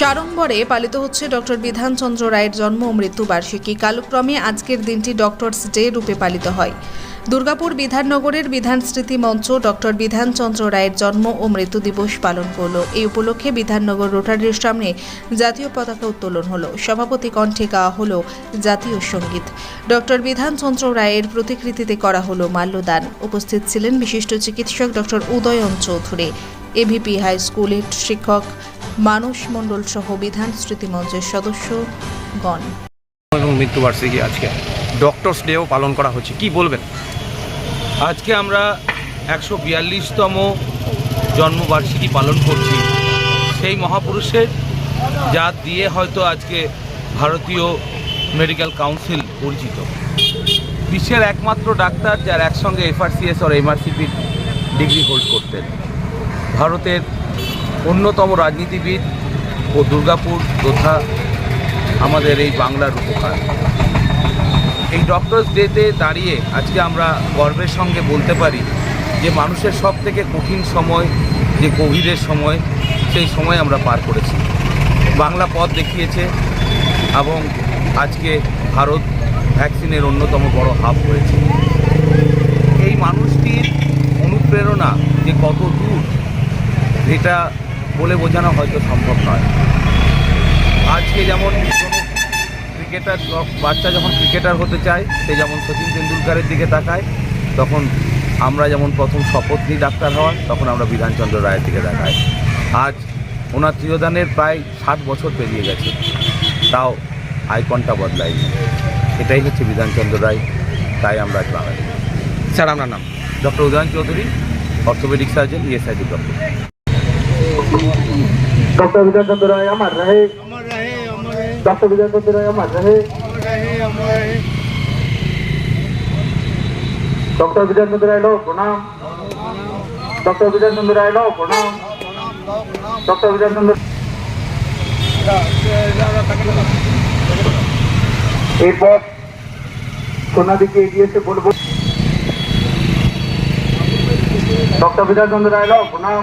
সাড়ম্বরে পালিত হচ্ছে ডক্টর বিধানচন্দ্র রায়ের জন্ম ও মৃত্যু বার্ষিকী। কালক্রমে আজকের দিনটি ডক্টরস ডে রূপে পালিত হয়। দুর্গাপুর বিধাননগরের বিধান স্মৃতি মঞ্চ ডক্টর বিধানচন্দ্র রায়ের জন্ম ও মৃত্যু দিবস পালন করল। এই উপলক্ষে বিধাননগর রোটারির সামনে জাতীয় পতাকা উত্তোলন হলো। সভাপতি কণ্ঠে গাওয়া হলো জাতীয় সংগীত। ডক্টর বিধানচন্দ্র রায়ের প্রতিকৃতিতে করা হলো মাল্যদান। উপস্থিত ছিলেন বিশিষ্ট চিকিৎসক doctor Udayan Chowdhury. AVP high স্কুলের শিক্ষক মানস মণ্ডল সহ বিধান স্মৃতি মঞ্চের সদস্যগণ এবং মৃত্যুবার্ষিকী আজকে। ডক্টরস ডেও পালন করা হচ্ছে। কি বলবেন? আজকে আমরা একশো বিয়াল্লিশতম জন্মবার্ষিকী পালন করছি। সেই মহাপুরুষের যা দিয়ে হয়তো আজকে ভারতীয় মেডিকেল কাউন্সিল পরিচিত। বিশ্বের একমাত্র ডাক্তার যার একসঙ্গে এফআরসিএস আর এমআরসিপির ডিগ্রি হোল্ড করতেন। ভারতের অন্যতম রাজনীতিবিদ ও দুর্গাপুর তথা আমাদের এই বাংলার উপকার। এই ডক্টরস ডেতে দাঁড়িয়ে আজকে আমরা গর্বের সঙ্গে বলতে পারি যে মানুষের সব থেকে কঠিন সময় যে কোভিডের সময়, সেই সময় আমরা পার করেছি। বাংলা পথ দেখিয়েছে এবং আজকে ভারত ভ্যাকসিনের অন্যতম বড় হাব হয়েছে। এই মানুষটির অনুপ্রেরণা যে কত দূর, এটা বলে বোঝানো হয়তো সম্ভব নয়। আজকে যেমন ক্রিকেটার বাচ্চা যখন ক্রিকেটার হতে চায় সে যেমন সচিন তেন্ডুলকারের দিকে তাকায় তখন আমরা যেমন প্রথম শপথ নিই ডাক্তার হওয়ার তখন আমরা বিধানচন্দ্র রায়ের দিকে তাকাই। আজ ওনার চিরদানের প্রায় ষাট বছর পেরিয়ে গেছে। তাও আইকনটা বদলায়নি। এটাই হচ্ছে বিধানচন্দ্র রায়। তাই আমরা আজ বাঙালি। স্যার আপনার নাম? Doctor Udayan Chowdhury orthopaedic surgeon ESI Durgapur doctor Vijay Chandra Roy अमर रहे डॉक्टर विजय चंद्र राय अमर रहे डॉक्टर विजय चंद्र राय लो प्रणाम। डॉक्टर विजय चंद्र राय लो प्रणाम। डॉक्टर विजय चंद्र एक बार सोनादी के एरिए से बोल बोल। डॉक्टर विजय चंद्र राय लो प्रणाम।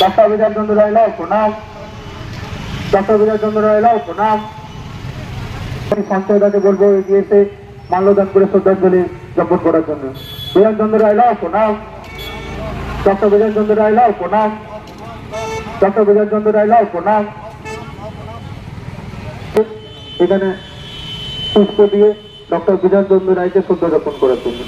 ডক্টর বিজয় চন্দ্র রায় প্রণাম ডক্টর বিজয় চন্দ্র রায় লাও প্রণাম আমি সঞ্চয় দাকে বলব এগিয়ে এসে মাল্যদান করে শ্রদ্ধাঞ্জলি জ্ঞাপন করার জন্য। বিজয় চন্দ্র রায় লাও প্রণাম ডক্টর বিজয় চন্দ্র রায় লাও প্রণাম ডক্টর বিজয় চন্দ্র রায় লাও প্রণাম এখানে পুষ্প দিয়ে ডক্টর বিজয় চন্দ্র রায়কে শ্রদ্ধা জ্ঞাপন করার জন্য।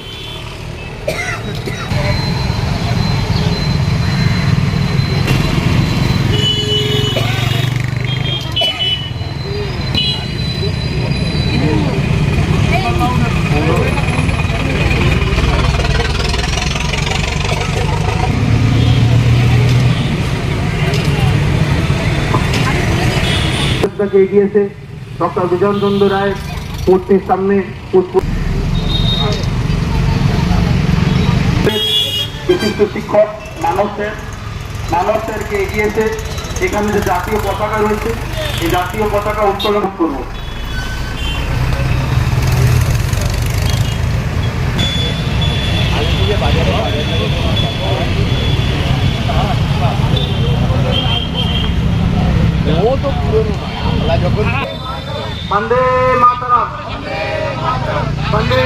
থেকে এগিয়েছে ডক্টর বিজন চন্দ্র রায়, মূর্তির সামনে বিশিষ্ট শিক্ষক মানবের মানবদেরকে এগিয়েছে, এখানে যে জাতীয় পতাকা রয়েছে, এই জাতীয় পতাকা উত্তোলন করব। వందే మాతరం వందే